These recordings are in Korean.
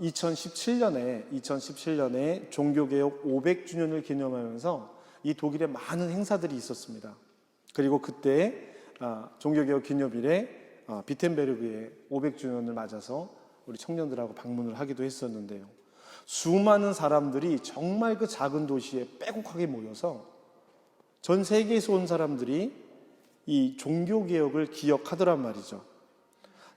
2017년에 2017년에 종교개혁 500주년을 기념하면서 이 독일에 많은 행사들이 있었습니다. 그리고 그때 아, 종교개혁 기념일에 아, 비텐베르그의 500주년을 맞아서 우리 청년들하고 방문을 하기도 했었는데요. 수많은 사람들이 정말 그 작은 도시에 빼곡하게 모여서 전 세계에서 온 사람들이 이 종교개혁을 기억하더란 말이죠.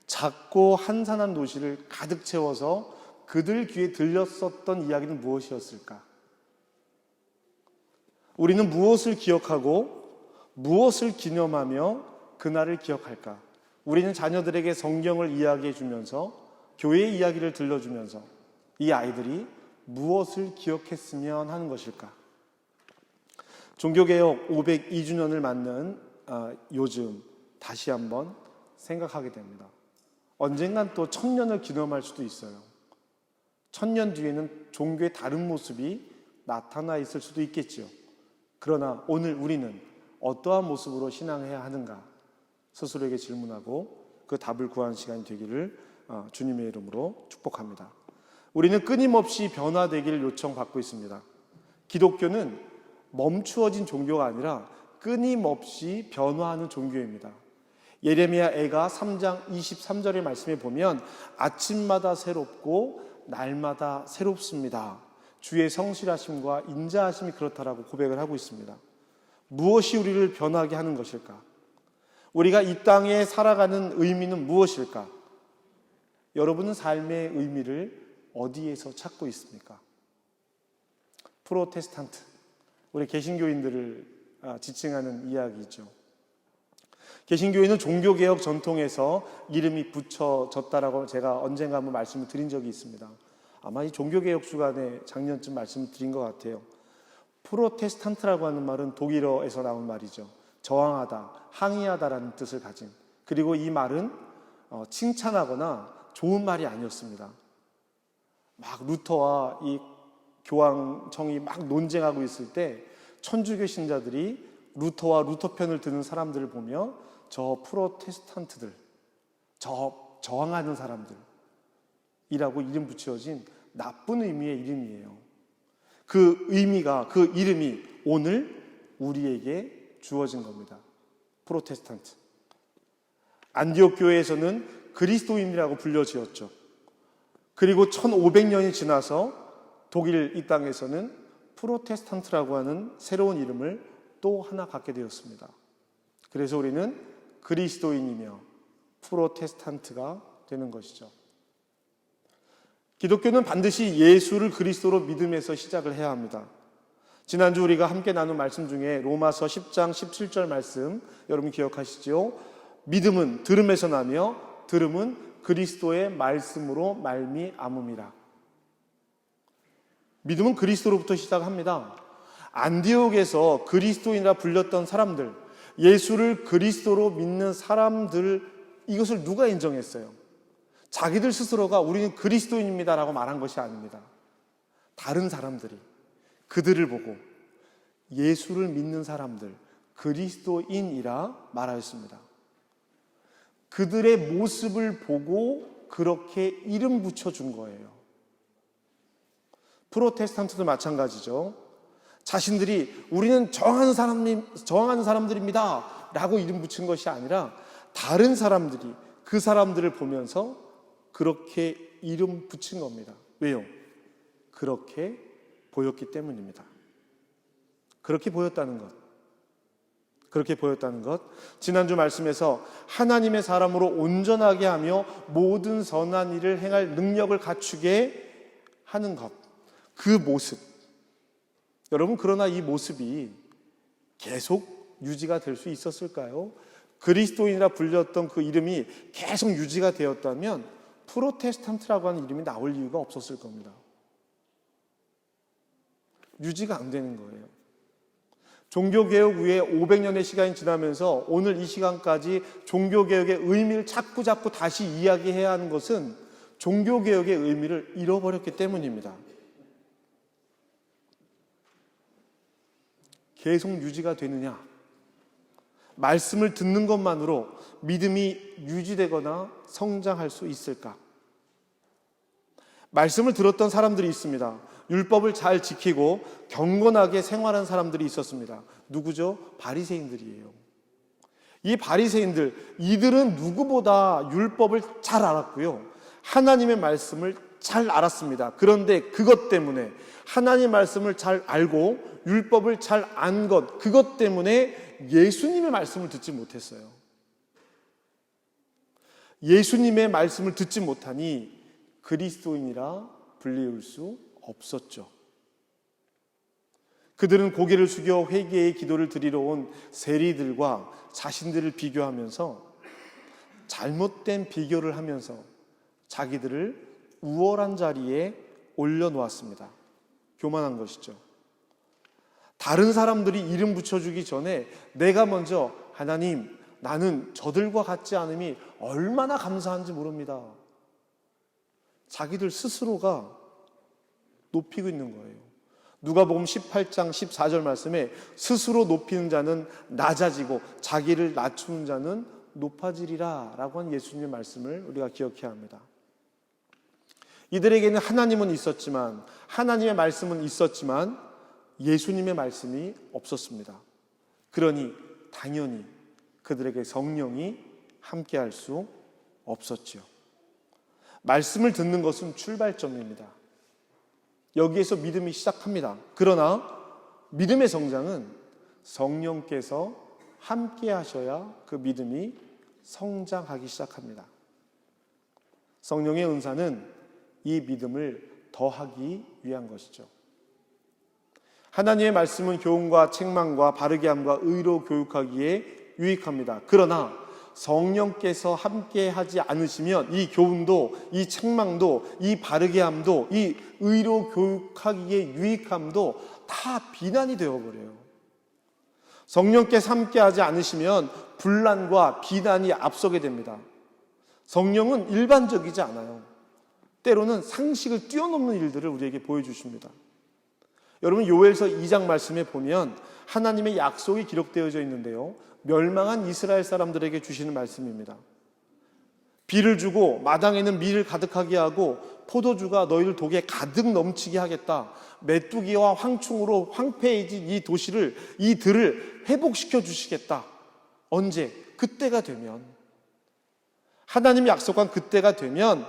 작고 한산한 도시를 가득 채워서 그들 귀에 들렸었던 이야기는 무엇이었을까? 우리는 무엇을 기억하고 무엇을 기념하며 그날을 기억할까? 우리는 자녀들에게 성경을 이야기해 주면서 교회의 이야기를 들려주면서 이 아이들이 무엇을 기억했으면 하는 것일까? 종교개혁 502주년을 맞는 아, 요즘 다시 한번 생각하게 됩니다. 언젠간 또 천년을 기념할 수도 있어요. 천년 뒤에는 종교의 다른 모습이 나타나 있을 수도 있겠지요. 그러나 오늘 우리는 어떠한 모습으로 신앙해야 하는가 스스로에게 질문하고 그 답을 구하는 시간이 되기를 어, 주님의 이름으로 축복합니다. 우리는 끊임없이 변화되기를 요청받고 있습니다. 기독교는 멈추어진 종교가 아니라 끊임없이 변화하는 종교입니다. 예레미야 애가 3장 23절의 말씀에 보면 아침마다 새롭고 날마다 새롭습니다. 주의 성실하심과 인자하심이 그렇다라고 고백을 하고 있습니다. 무엇이 우리를 변하게 하는 것일까? 우리가 이 땅에 살아가는 의미는 무엇일까? 여러분은 삶의 의미를 어디에서 찾고 있습니까? 프로테스탄트, 우리 개신교인들을 아, 지칭하는 이야기죠. 개신교회는 종교개혁 전통에서 이름이 붙여졌다라고 제가 언젠가 한번 말씀을 드린 적이 있습니다. 아마 이 종교개혁 주간에 작년쯤 말씀을 드린 것 같아요. 프로테스탄트라고 하는 말은 독일어에서 나온 말이죠. 저항하다, 항의하다라는 뜻을 가진. 그리고 이 말은 어, 칭찬하거나 좋은 말이 아니었습니다. 막 루터와 이 교황청이 막 논쟁하고 있을 때 천주교 신자들이 루터와 루터 편을 드는 사람들을 보며 저 프로테스탄트들, 저 저항하는 사람들이라고 이름 붙여진 나쁜 의미의 이름이에요. 그 의미가, 그 이름이 오늘 우리에게 주어진 겁니다. 프로테스탄트. 안디옥 교회에서는 그리스도인이라고 불려지었죠. 그리고 1500년이 지나서 독일 이 땅에서는 프로테스탄트라고 하는 새로운 이름을 또 하나 갖게 되었습니다. 그래서 우리는 그리스도인이며 프로테스탄트가 되는 것이죠. 기독교는 반드시 예수를 그리스도로 믿음에서 시작을 해야 합니다. 지난주 우리가 함께 나눈 말씀 중에 로마서 10장 17절 말씀 여러분 기억하시죠? 믿음은 들음에서 나며 들음은 그리스도의 말씀으로 말미암음이라. 믿음은 그리스도로부터 시작합니다. 안디옥에서 그리스도인이라 불렸던 사람들, 예수를 그리스도로 믿는 사람들 이것을 누가 인정했어요? 자기들 스스로가 우리는 그리스도인입니다라고 말한 것이 아닙니다. 다른 사람들이 그들을 보고 예수를 믿는 사람들, 그리스도인이라 말하였습니다. 그들의 모습을 보고 그렇게 이름 붙여 준 거예요. 프로테스탄트도 마찬가지죠. 자신들이 우리는 정한 사람 정한 사람들입니다. 라고 이름 붙인 것이 아니라 다른 사람들이 그 사람들을 보면서 그렇게 이름 붙인 겁니다. 왜요? 그렇게 보였기 때문입니다. 그렇게 보였다는 것. 그렇게 보였다는 것. 지난주 말씀에서 하나님의 사람으로 온전하게 하며 모든 선한 일을 행할 능력을 갖추게 하는 것. 그 모습. 여러분, 그러나 이 모습이 계속 유지가 될 수 있었을까요? 그리스도인이라 불렸던 그 이름이 계속 유지가 되었다면 프로테스탄트라고 하는 이름이 나올 이유가 없었을 겁니다. 유지가 안 되는 거예요. 종교개혁 후에 500년의 시간이 지나면서 오늘 이 시간까지 종교개혁의 의미를 자꾸 자꾸 다시 이야기해야 하는 것은 종교개혁의 의미를 잃어버렸기 때문입니다. 계속 유지가 되느냐? 말씀을 듣는 것만으로 믿음이 유지되거나 성장할 수 있을까? 말씀을 들었던 사람들이 있습니다. 율법을 잘 지키고 경건하게 생활한 사람들이 있었습니다. 누구죠? 바리새인들이에요. 이 바리새인들 이들은 누구보다 율법을 잘 알았고요. 하나님의 말씀을 잘 알았습니다. 그런데 그것 때문에 하나님 말씀을 잘 알고 율법을 잘 안 것 그것 때문에 예수님의 말씀을 듣지 못했어요. 예수님의 말씀을 듣지 못하니 그리스도인이라 불리울 수 없었죠. 그들은 고개를 숙여 회개의 기도를 드리러 온 세리들과 자신들을 비교하면서 잘못된 비교를 하면서 자기들을 우월한 자리에 올려놓았습니다. 교만한 것이죠. 다른 사람들이 이름 붙여주기 전에 내가 먼저 하나님, 나는 저들과 같지 않음이 얼마나 감사한지 모릅니다. 자기들 스스로가 높이고 있는 거예요. 누가복음 18장 14절 말씀에 스스로 높이는 자는 낮아지고 자기를 낮추는 자는 높아지리라 라고 한 예수님의 말씀을 우리가 기억해야 합니다. 이들에게는 하나님은 있었지만 하나님의 말씀은 있었지만 예수님의 말씀이 없었습니다. 그러니 당연히 그들에게 성령이 함께할 수 없었지요. 말씀을 듣는 것은 출발점입니다. 여기에서 믿음이 시작합니다. 그러나 믿음의 성장은 성령께서 함께 하셔야 그 믿음이 성장하기 시작합니다. 성령의 은사는 이 믿음을 더하기 위한 것이죠. 하나님의 말씀은 교훈과 책망과 바르게 함과 의로 교육하기에 유익합니다. 그러나 성령께서 함께 하지 않으시면 이 교훈도 이 책망도 이 바르게 함도 이 의로 교육하기에 유익함도 다 비난이 되어 버려요. 성령께서 함께 하지 않으시면 분란과 비난이 앞서게 됩니다. 성령은 일반적이지 않아요. 때로는 상식을 뛰어넘는 일들을 우리에게 보여주십니다. 여러분 요엘서 2장 말씀에 보면 하나님의 약속이 기록되어져 있는데요. 멸망한 이스라엘 사람들에게 주시는 말씀입니다. 비를 주고 마당에는 밀을 가득하게 하고 포도주가 너희들 독에 가득 넘치게 하겠다. 메뚜기와 황충으로 황폐해진 이 도시를 이 들을 회복시켜 주시겠다. 언제? 그때가 되면 하나님이 약속한 그때가 되면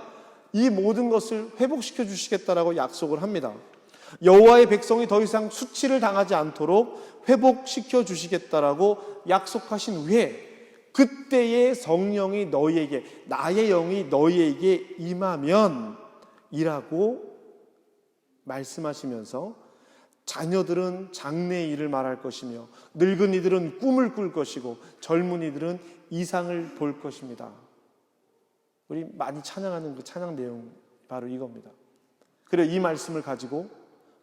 이 모든 것을 회복시켜 주시겠다라고 약속을 합니다. 여호와의 백성이 더 이상 수치를 당하지 않도록 회복시켜 주시겠다라고 약속하신 후에 그때의 성령이 너희에게 나의 영이 너희에게 임하면 이라고 말씀하시면서 자녀들은 장래의 일을 말할 것이며 늙은이들은 꿈을 꿀 것이고 젊은이들은 이상을 볼 것입니다. 우리 많이 찬양하는 그 찬양 내용 바로 이겁니다. 그래 이 말씀을 가지고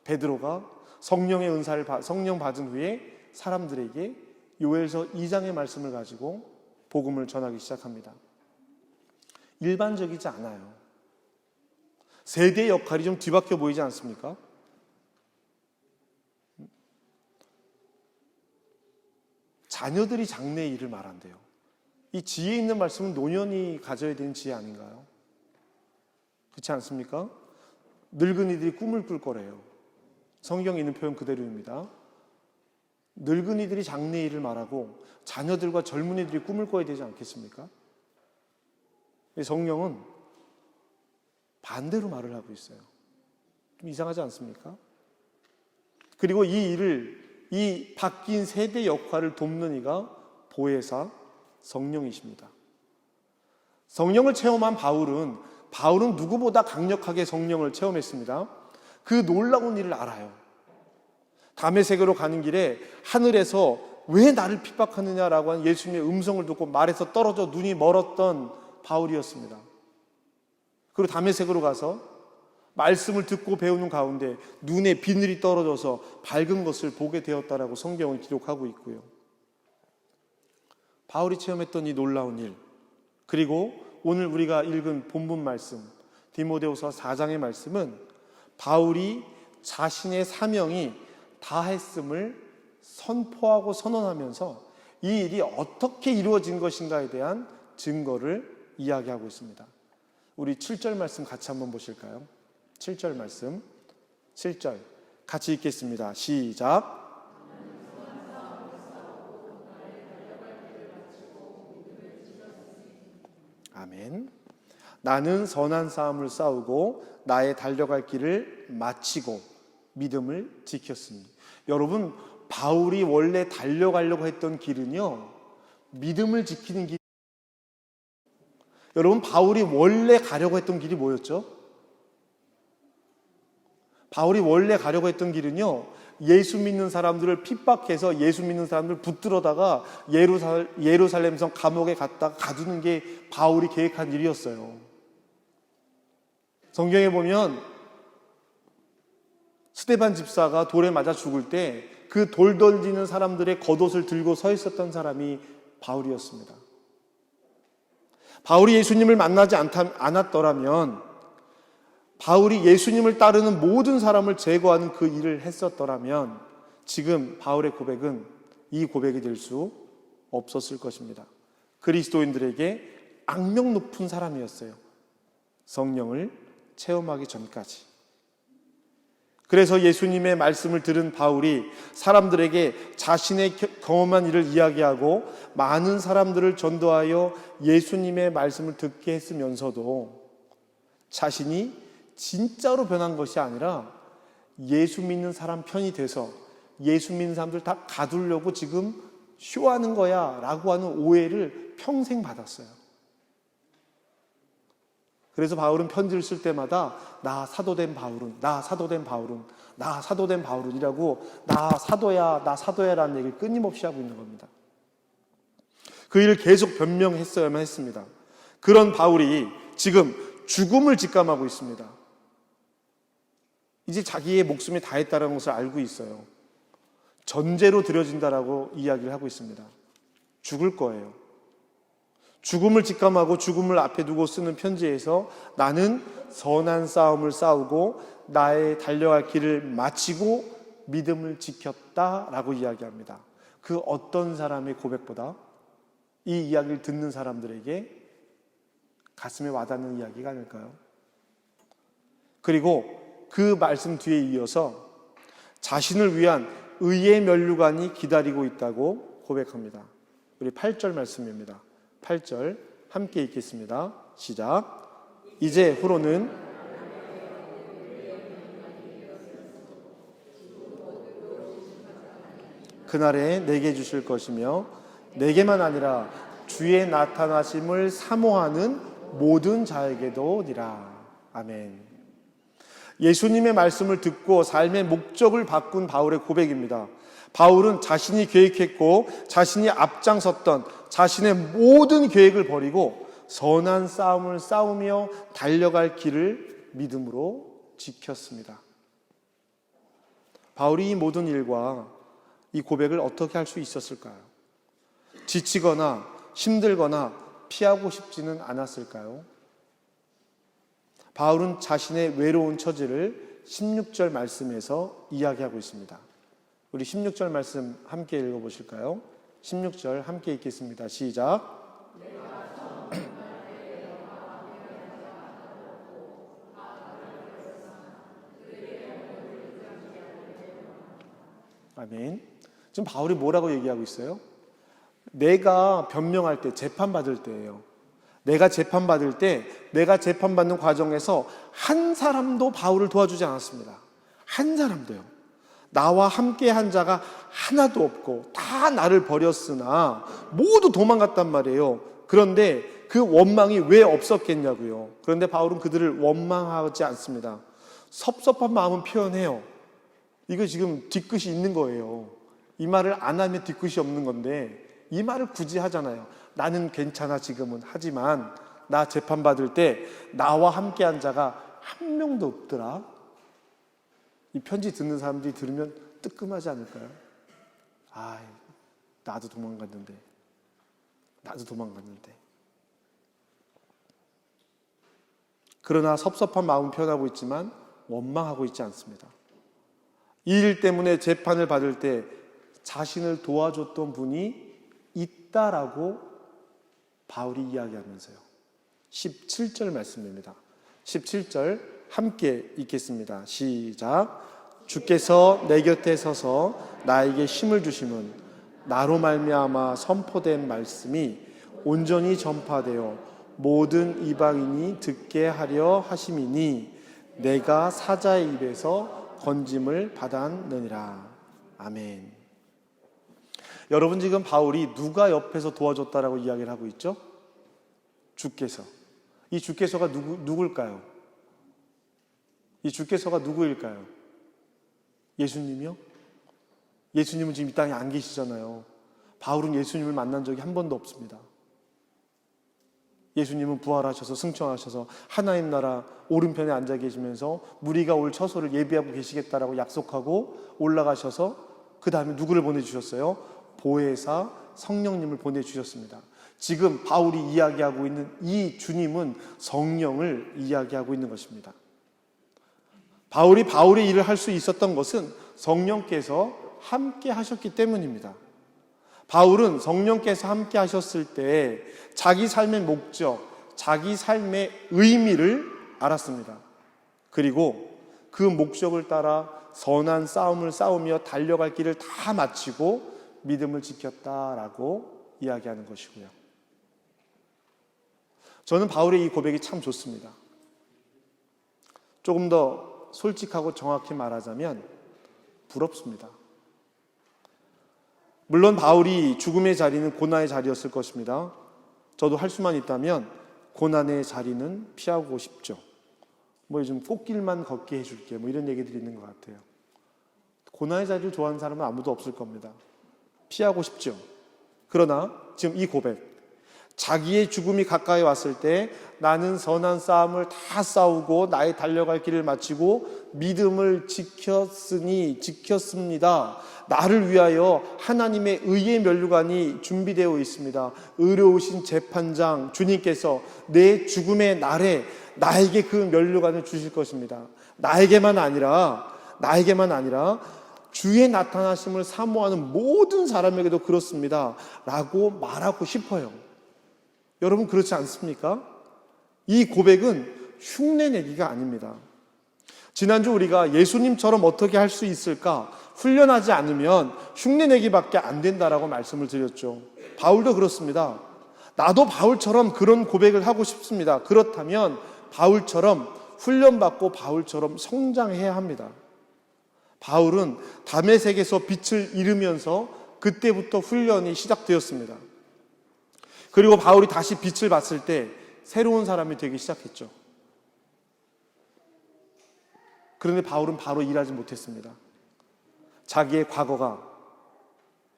베드로가 성령의 은사를 성령 받은 후에 사람들에게 요엘서 2장의 말씀을 가지고 복음을 전하기 시작합니다. 일반적이지 않아요. 세대의 역할이 좀 뒤바뀌어 보이지 않습니까? 자녀들이 장래의 일을 말한대요. 이 지혜 있는 말씀은 노년이 가져야 되는 지혜 아닌가요? 그렇지 않습니까? 늙은이들이 꿈을 꿀 거래요. 성경에 있는 표현 그대로입니다. 늙은이들이 장래 일을 말하고 자녀들과 젊은이들이 꿈을 꿔야 되지 않겠습니까? 성령은 반대로 말을 하고 있어요. 좀 이상하지 않습니까? 그리고 이 일을 이 바뀐 세대 역할을 돕는 이가 보혜사 성령이십니다. 성령을 체험한 바울은 바울은 누구보다 강력하게 성령을 체험했습니다. 그 놀라운 일을 알아요. 담의 세계로 가는 길에 하늘에서 왜 나를 핍박하느냐라고 한 예수님의 음성을 듣고 말에서 떨어져 눈이 멀었던 바울이었습니다. 그리고 담의 세계로 가서 말씀을 듣고 배우는 가운데 눈에 비늘이 떨어져서 밝은 것을 보게 되었다라고 성경은 기록하고 있고요. 바울이 체험했던 이 놀라운 일, 그리고 오늘 우리가 읽은 본문 말씀, 디모데후서 4장의 말씀은 바울이 자신의 사명이 다했음을 선포하고 선언하면서 이 일이 어떻게 이루어진 것인가에 대한 증거를 이야기하고 있습니다. 우리 7절 말씀 같이 한번 보실까요? 7절 말씀. 7절. 같이 읽겠습니다. 시작. 아멘. 나는 선한 싸움을 싸우고 나의 달려갈 길을 마치고 믿음을 지켰습니다. 여러분, 바울이 원래 달려가려고 했던 길은요, 믿음을 지키는 길. 여러분, 바울이 원래 가려고 했던 길이 뭐였죠? 바울이 원래 가려고 했던 길은요, 예수 믿는 사람들을 핍박해서 예수 믿는 사람들 붙들어다가 예루살, 예루살렘 성 감옥에 갔다가 가두는 게 바울이 계획한 일이었어요. 성경에 보면 스테반 집사가 돌에 맞아 죽을 때 그 돌 던지는 사람들의 겉옷을 들고 서 있었던 사람이 바울이었습니다. 바울이 예수님을 만나지 않았더라면 바울이 예수님을 따르는 모든 사람을 제거하는 그 일을 했었더라면 지금 바울의 고백은 이 고백이 될 수 없었을 것입니다. 그리스도인들에게 악명 높은 사람이었어요. 성령을 체험하기 전까지. 그래서 예수님의 말씀을 들은 바울이 사람들에게 자신의 경험한 일을 이야기하고 많은 사람들을 전도하여 예수님의 말씀을 듣게 했으면서도 자신이 진짜로 변한 것이 아니라 예수 믿는 사람 편이 돼서 예수 믿는 사람들 다 가두려고 지금 쇼하는 거야 라고 하는 오해를 평생 받았어요. 그래서 바울은 편지를 쓸 때마다 나 사도된 바울은 나 사도된 바울은 나 사도된 바울은이라고 나 사도야 나 사도야 라는 얘기를 끊임없이 하고 있는 겁니다. 그 일을 계속 변명했어야만 했습니다. 그런 바울이 지금 죽음을 직감하고 있습니다. 이제 자기의 목숨이 다했다는 것을 알고 있어요. 전제로 드려진다라고 이야기를 하고 있습니다. 죽을 거예요. 죽음을 직감하고 죽음을 앞에 두고 쓰는 편지에서 나는 선한 싸움을 싸우고 나의 달려갈 길을 마치고 믿음을 지켰다라고 이야기합니다. 그 어떤 사람의 고백보다 이 이야기를 듣는 사람들에게 가슴에 와닿는 이야기가 아닐까요? 그리고 그 말씀 뒤에 이어서 자신을 위한 의의 면류관이 기다리고 있다고 고백합니다. 우리 8절 말씀입니다. 8절 함께 읽겠습니다. 시작. 이제 후로는 그날에 내게 주실 것이며 내게만 아니라 주의 나타나심을 사모하는 모든 자에게도 니라. 아멘. 예수님의 말씀을 듣고 삶의 목적을 바꾼 바울의 고백입니다. 바울은 자신이 계획했고 자신이 앞장섰던 자신의 모든 계획을 버리고 선한 싸움을 싸우며 달려갈 길을 믿음으로 지켰습니다. 바울이 이 모든 일과 이 고백을 어떻게 할 수 있었을까요? 지치거나 힘들거나 피하고 싶지는 않았을까요? 바울은 자신의 외로운 처지를 16절 말씀에서 이야기하고 있습니다. 우리 16절 말씀 함께 읽어 보실까요? 16절 함께 읽겠습니다. 시작. 아멘. 지금 바울이 뭐라고 얘기하고 있어요? 내가 변명할 때, 재판받을 때예요. 내가 재판받을 때, 내가 재판받는 과정에서 한 사람도 바울을 도와주지 않았습니다. 한 사람도요. 나와 함께 한 자가 하나도 없고 다 나를 버렸으나 모두 도망갔단 말이에요. 그런데 그 원망이 왜 없었겠냐고요. 그런데 바울은 그들을 원망하지 않습니다. 섭섭한 마음은 표현해요. 이거 지금 뒤끝이 있는 거예요. 이 말을 안 하면 뒤끝이 없는 건데 이 말을 굳이 하잖아요. 나는 괜찮아 지금은 하지만 나 재판받을 때 나와 함께 한 자가 한 명도 없더라. 이 편지 듣는 사람들이 들으면 뜨끔하지 않을까요? 아, 나도 도망갔는데. 나도 도망갔는데. 그러나 섭섭한 마음 표현하고 있지만 원망하고 있지 않습니다. 이 일 때문에 재판을 받을 때 자신을 도와줬던 분이 있다라고 바울이 이야기하면서요. 17절 말씀입니다. 17절 함께 읽겠습니다. 시작. 주께서 내 곁에 서서 나에게 힘을 주심은 나로 말미암아 선포된 말씀이 온전히 전파되어 모든 이방인이 듣게 하려 하심이니 내가 사자의 입에서 건짐을 받았느니라. 아멘. 여러분 지금 바울이 누가 옆에서 도와줬다라고 이야기를 하고 있죠? 주께서. 이 주께서가 누구 누굴까요? 이 주께서가 누구일까요? 예수님이요? 예수님은 지금 이 땅에 안 계시잖아요. 바울은 예수님을 만난 적이 한 번도 없습니다. 예수님은 부활하셔서 승천하셔서 하나님 나라 오른편에 앉아 계시면서 무리가 올 처소를 예비하고 계시겠다라고 약속하고 올라가셔서 그 다음에 누구를 보내주셨어요? 보혜사 성령님을 보내주셨습니다. 지금 바울이 이야기하고 있는 이 주님은 성령을 이야기하고 있는 것입니다. 바울이 바울의 일을 할 수 있었던 것은 성령께서 함께 하셨기 때문입니다. 바울은 성령께서 함께 하셨을 때 자기 삶의 목적, 자기 삶의 의미를 알았습니다. 그리고 그 목적을 따라 선한 싸움을 싸우며 달려갈 길을 다 마치고 믿음을 지켰다라고 이야기하는 것이고요. 저는 바울의 이 고백이 참 좋습니다. 조금 더 솔직하고 정확히 말하자면 부럽습니다. 물론 바울이 죽음의 자리는 고난의 자리였을 것입니다. 저도 할 수만 있다면 고난의 자리는 피하고 싶죠. 뭐 요즘 꽃길만 걷게 해줄게 뭐 이런 얘기들이 있는 것 같아요. 고난의 자리를 좋아하는 사람은 아무도 없을 겁니다. 피하고 싶죠. 그러나 지금 이 고백, 자기의 죽음이 가까이 왔을 때 나는 선한 싸움을 다 싸우고 나의 달려갈 길을 마치고 믿음을 지켰으니 지켰습니다. 나를 위하여 하나님의 의의 면류관이 준비되어 있습니다. 의로우신 재판장 주님께서 내 죽음의 날에 나에게 그 면류관을 주실 것입니다. 나에게만 아니라 나에게만 아니라 주의 나타나심을 사모하는 모든 사람에게도 그렇습니다. 라고 말하고 싶어요. 여러분 그렇지 않습니까? 이 고백은 흉내 내기가 아닙니다. 지난주 우리가 예수님처럼 어떻게 할 수 있을까 훈련하지 않으면 흉내 내기밖에 안 된다라고 말씀을 드렸죠. 바울도 그렇습니다. 나도 바울처럼 그런 고백을 하고 싶습니다. 그렇다면 바울처럼 훈련받고 바울처럼 성장해야 합니다. 바울은 담에색에서 빛을 잃으면서 그때부터 훈련이 시작되었습니다. 그리고 바울이 다시 빛을 봤을 때 새로운 사람이 되기 시작했죠. 그런데 바울은 바로 일하지 못했습니다. 자기의 과거가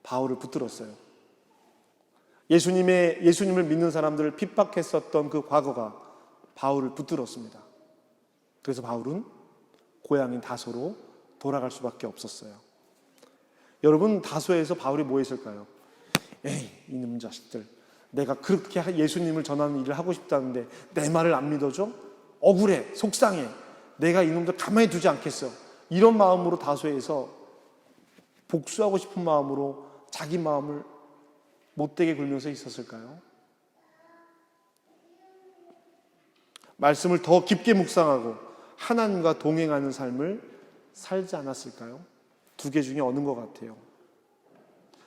바울을 붙들었어요. 예수님의 예수님을 믿는 사람들을 핍박했었던 그 과거가 바울을 붙들었습니다. 그래서 바울은 고향인 다소로 돌아갈 수밖에 없었어요. 여러분 다소에서 바울이 뭐 했을까요? 에이 이놈 자식들 내가 그렇게 예수님을 전하는 일을 하고 싶다는데 내 말을 안 믿어줘? 억울해 속상해 내가 이놈들 가만히 두지 않겠어 이런 마음으로 다소에서 복수하고 싶은 마음으로 자기 마음을 못되게 굴면서 있었을까요? 말씀을 더 깊게 묵상하고 하나님과 동행하는 삶을 살지 않았을까요? 두 개 중에 어느 것 같아요.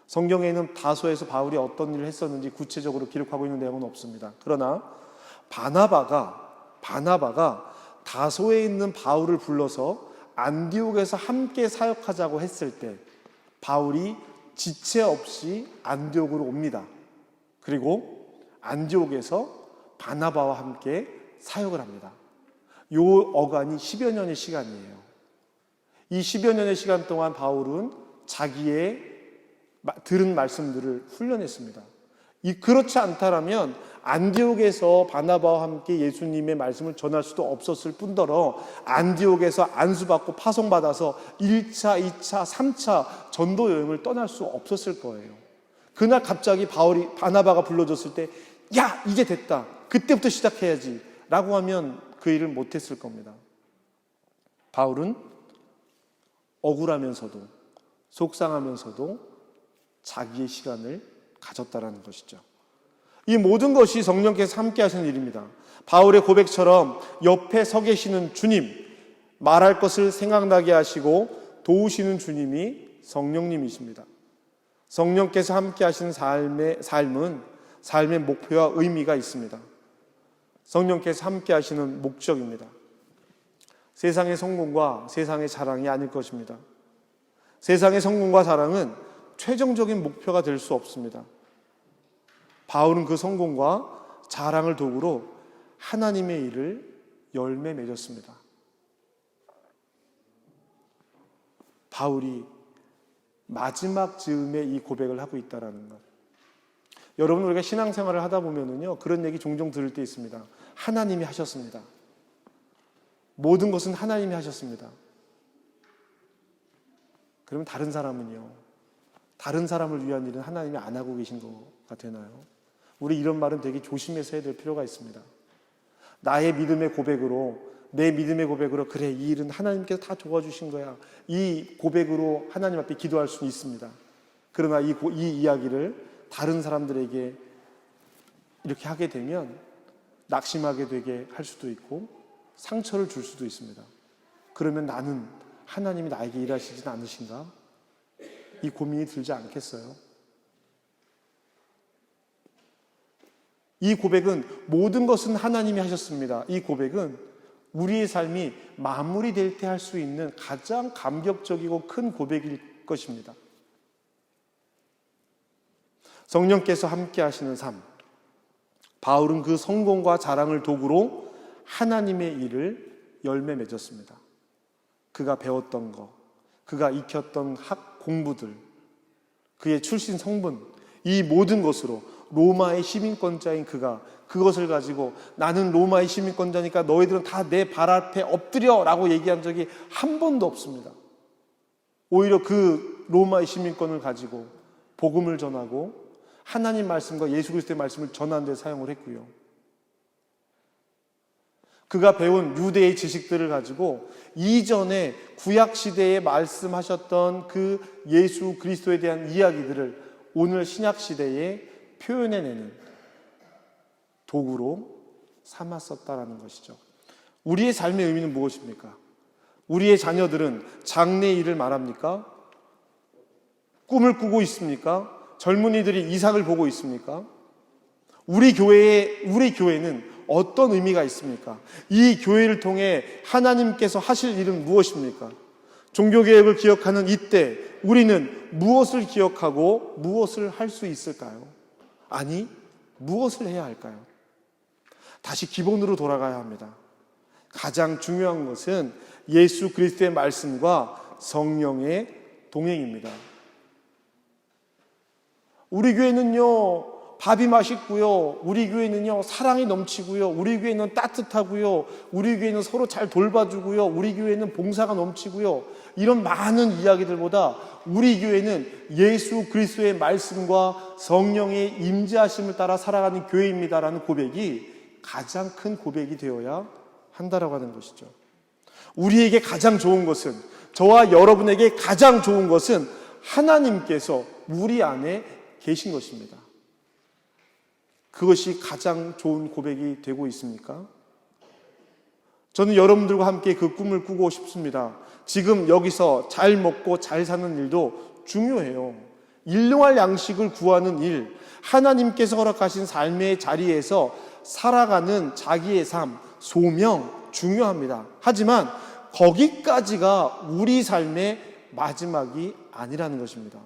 성경에는 다소에서 바울이 어떤 일을 했었는지 구체적으로 기록하고 있는 내용은 없습니다. 그러나 바나바가 바나바가 다소에 있는 바울을 불러서 안디옥에서 함께 사역하자고 했을 때 바울이 지체 없이 안디옥으로 옵니다. 그리고 안디옥에서 바나바와 함께 사역을 합니다. 요 어간이 10여 년의 시간이에요. 이 10여 년의 시간 동안 바울은 자기의 들은 말씀들을 훈련했습니다. 이 그렇지 않다라면 안디옥에서 바나바와 함께 예수님의 말씀을 전할 수도 없었을 뿐더러 안디옥에서 안수받고 파송받아서 1차, 2차, 3차 전도 여행을 떠날 수 없었을 거예요. 그날 갑자기 바울이 바나바가 불러줬을 때 야, 이제 됐다. 그때부터 시작해야지. 라고 하면 그 일을 못 했을 겁니다. 바울은 억울하면서도 속상하면서도 자기의 시간을 가졌다라는 것이죠. 이 모든 것이 성령께서 함께 하시는 일입니다. 바울의 고백처럼 옆에 서 계시는 주님, 말할 것을 생각나게 하시고 도우시는 주님이 성령님이십니다. 성령께서 함께 하시는 삶의, 삶은 삶의 목표와 의미가 있습니다. 성령께서 함께 하시는 목적입니다. 세상의 성공과 세상의 자랑이 아닐 것입니다. 세상의 성공과 자랑은 최종적인 목표가 될 수 없습니다. 바울은 그 성공과 자랑을 도구로 하나님의 일을 열매 맺었습니다. 바울이 마지막 즈음에 이 고백을 하고 있다라는 것. 여러분 우리가 신앙생활을 하다 보면은요 그런 얘기 종종 들을 때 있습니다. 하나님이 하셨습니다. 모든 것은 하나님이 하셨습니다. 그러면 다른 사람은요 다른 사람을 위한 일은 하나님이 안 하고 계신 거가 되나요? 우리 이런 말은 되게 조심해서 해야 될 필요가 있습니다. 나의 믿음의 고백으로 내 믿음의 고백으로 그래 이 일은 하나님께서 다 도와주신 거야. 이 고백으로 하나님 앞에 기도할 수는 있습니다. 그러나 이, 고- 이 이야기를 다른 사람들에게 이렇게 하게 되면 낙심하게 되게 할 수도 있고 상처를 줄 수도 있습니다. 그러면 나는 하나님이 나에게 일하시진 않으신가? 이 고민이 들지 않겠어요? 이 고백은 모든 것은 하나님이 하셨습니다. 이 고백은 우리의 삶이 마무리될 때 할 수 있는 가장 감격적이고 큰 고백일 것입니다. 성령께서 함께 하시는 삶. 바울은 그 성공과 자랑을 도구로 하나님의 일을 열매 맺었습니다. 그가 배웠던 것, 그가 익혔던 학 공부들, 그의 출신 성분, 이 모든 것으로 로마의 시민권자인 그가 그것을 가지고 나는 로마의 시민권자니까 너희들은 다 내 발 앞에 엎드려 라고 얘기한 적이 한 번도 없습니다. 오히려 그 로마의 시민권을 가지고 복음을 전하고 하나님 말씀과 예수 그리스도의 말씀을 전하는 데 사용을 했고요. 그가 배운 유대의 지식들을 가지고 이전에 구약 시대에 말씀하셨던 그 예수 그리스도에 대한 이야기들을 오늘 신약 시대에 표현해내는 도구로 삼았었다라는 것이죠. 우리의 삶의 의미는 무엇입니까? 우리의 자녀들은 장래 일을 말합니까? 꿈을 꾸고 있습니까? 젊은이들이 이상을 보고 있습니까? 우리 교회에 우리 교회는 어떤 의미가 있습니까? 이 교회를 통해 하나님께서 하실 일은 무엇입니까? 종교개혁을 기억하는 이때 우리는 무엇을 기억하고 무엇을 할 수 있을까요? 아니, 무엇을 해야 할까요? 다시 기본으로 돌아가야 합니다. 가장 중요한 것은 예수 그리스도의 말씀과 성령의 동행입니다. 우리 교회는요, 밥이 맛있고요. 우리 교회는요, 사랑이 넘치고요. 우리 교회는 따뜻하고요. 우리 교회는 서로 잘 돌봐주고요. 우리 교회는 봉사가 넘치고요. 이런 많은 이야기들보다 우리 교회는 예수 그리스도의 말씀과 성령의 임재하심을 따라 살아가는 교회입니다라는 고백이 가장 큰 고백이 되어야 한다라고 하는 것이죠. 우리에게 가장 좋은 것은 저와 여러분에게 가장 좋은 것은 하나님께서 우리 안에 계신 것입니다. 그것이 가장 좋은 고백이 되고 있습니까? 저는 여러분들과 함께 그 꿈을 꾸고 싶습니다. 지금 여기서 잘 먹고 잘 사는 일도 중요해요. 일용할 양식을 구하는 일, 하나님께서 허락하신 삶의 자리에서 살아가는 자기의 삶, 소명 중요합니다. 하지만 거기까지가 우리 삶의 마지막이 아니라는 것입니다.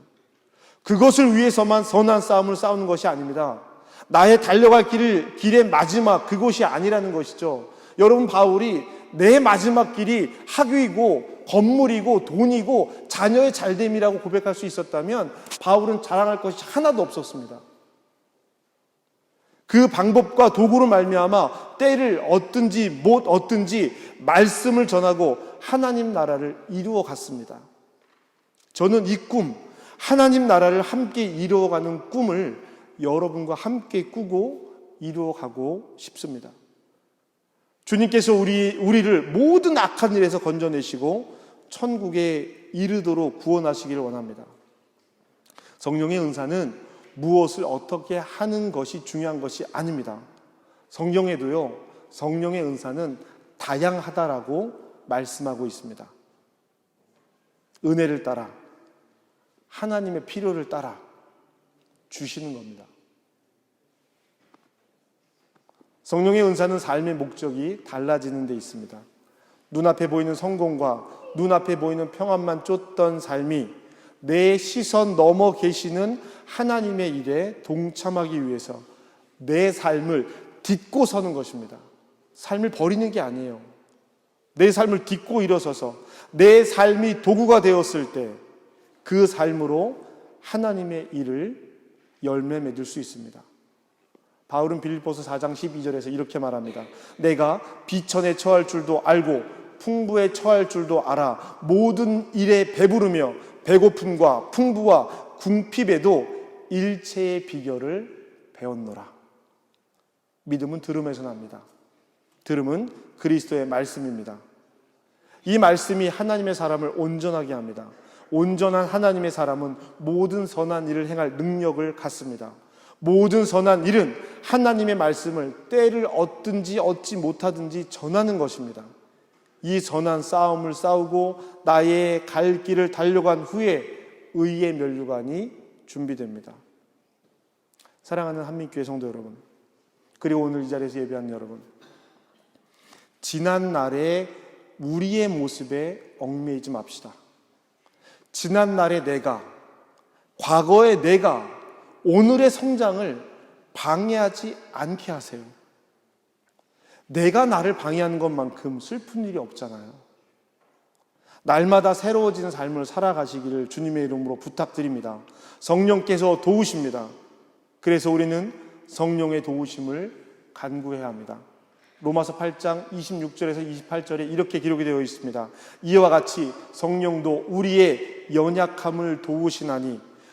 그것을 위해서만 선한 싸움을 싸우는 것이 아닙니다. 나의 달려갈 길을, 길의 마지막, 그것이 아니라는 것이죠. 여러분, 바울이 내 마지막 길이 학위고, 건물이고, 돈이고, 자녀의 잘됨이라고 고백할 수 있었다면, 바울은 자랑할 것이 하나도 없었습니다. 그 방법과 도구로 말미암아 때를 얻든지 못 얻든지 말씀을 전하고 하나님 나라를 이루어 갔습니다. 저는 이 꿈, 하나님 나라를 함께 이루어가는 꿈을 여러분과 함께 꾸고 이루어가고 싶습니다. 주님께서 우리, 우리를 모든 악한 일에서 건져내시고 천국에 이르도록 구원하시기를 원합니다. 성령의 은사는 무엇을 어떻게 하는 것이 중요한 것이 아닙니다. 성경에도요, 성령의 은사는 다양하다라고 말씀하고 있습니다. 은혜를 따라, 하나님의 필요를 따라 주시는 겁니다. 성령의 은사는 삶의 목적이 달라지는 데 있습니다. 눈앞에 보이는 성공과 눈앞에 보이는 평안만 쫓던 삶이 내 시선 넘어 계시는 하나님의 일에 동참하기 위해서 내 삶을 딛고 서는 것입니다. 삶을 버리는 게 아니에요. 내 삶을 딛고 일어서서 내 삶이 도구가 되었을 때 그 삶으로 하나님의 일을 열매 맺을 수 있습니다. 바울은 빌립보서 4장 12절에서 이렇게 말합니다. 내가 비천에 처할 줄도 알고 풍부에 처할 줄도 알아 모든 일에 배부르며 배고픔과 풍부와 궁핍에도 일체의 비결을 배웠노라. 믿음은 들음에서 납니다. 들음은 그리스도의 말씀입니다. 이 말씀이 하나님의 사람을 온전하게 합니다. 온전한 하나님의 사람은 모든 선한 일을 행할 능력을 갖습니다. 모든 선한 일은 하나님의 말씀을 때를 얻든지 얻지 못하든지 전하는 것입니다. 이 선한 싸움을 싸우고 나의 갈 길을 달려간 후에 의의 면류관이 준비됩니다. 사랑하는 한민교회 성도 여러분, 그리고 오늘 이 자리에서 예배한 여러분, 지난 날의 우리의 모습에 얽매이지 맙시다. 지난 날의 내가, 과거의 내가 오늘의 성장을 방해하지 않게 하세요. 내가 나를 방해하는 것만큼 슬픈 일이 없잖아요. 날마다 새로워지는 삶을 살아가시기를 주님의 이름으로 부탁드립니다. 성령께서 도우십니다. 그래서 우리는 성령의 도우심을 간구해야 합니다. 로마서 8장 26절에서 28절에 이렇게 기록이 되어 있습니다. 이와 같이 성령도 우리의 연약함을 도우시나니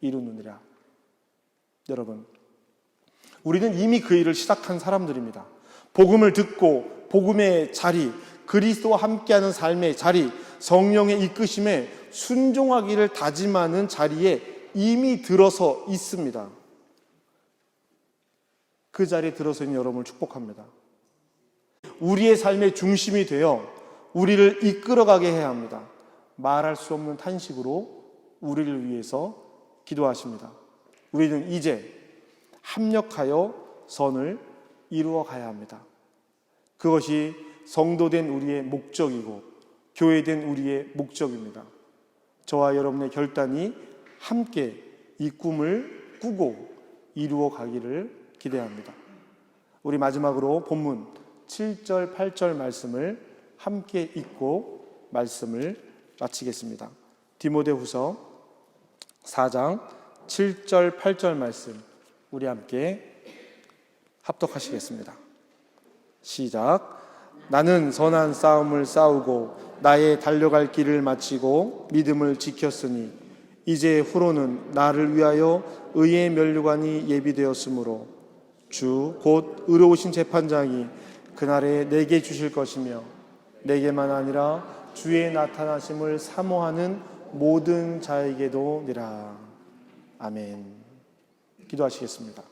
이루느니라. 여러분, 우리는 이미 그 일을 시작한 사람들입니다. 복음을 듣고 복음의 자리, 그리스도와 함께하는 삶의 자리, 성령의 이끄심에 순종하기를 다짐하는 자리에 이미 들어서 있습니다. 그 자리에 들어서 있는 여러분을 축복합니다. 우리의 삶의 중심이 되어 우리를 이끌어가게 해야 합니다. 말할 수 없는 탄식으로 우리를 위해서 기도하십니다. 우리는 이제 합력하여 선을 이루어 가야 합니다. 그것이 성도된 우리의 목적이고 교회된 우리의 목적입니다. 저와 여러분의 결단이 함께 이 꿈을 꾸고 이루어 가기를 기대합니다. 우리 마지막으로 본문 7절, 8절 말씀을 함께 읽고 말씀을 마치겠습니다. 디모데후서 4장 7절, 8절 말씀 우리 함께 합독하시겠습니다. 시작. 나는 선한 싸움을 싸우고 나의 달려갈 길을 마치고 믿음을 지켰으니 이제 후로는 나를 위하여 의의 면류관이 예비되었으므로 주 곧 의로우신 재판장이 그날에 내게 주실 것이며 내게만 아니라 주의 나타나심을 사모하는 모든 자에게도 니라. 아멘. 기도하시겠습니다.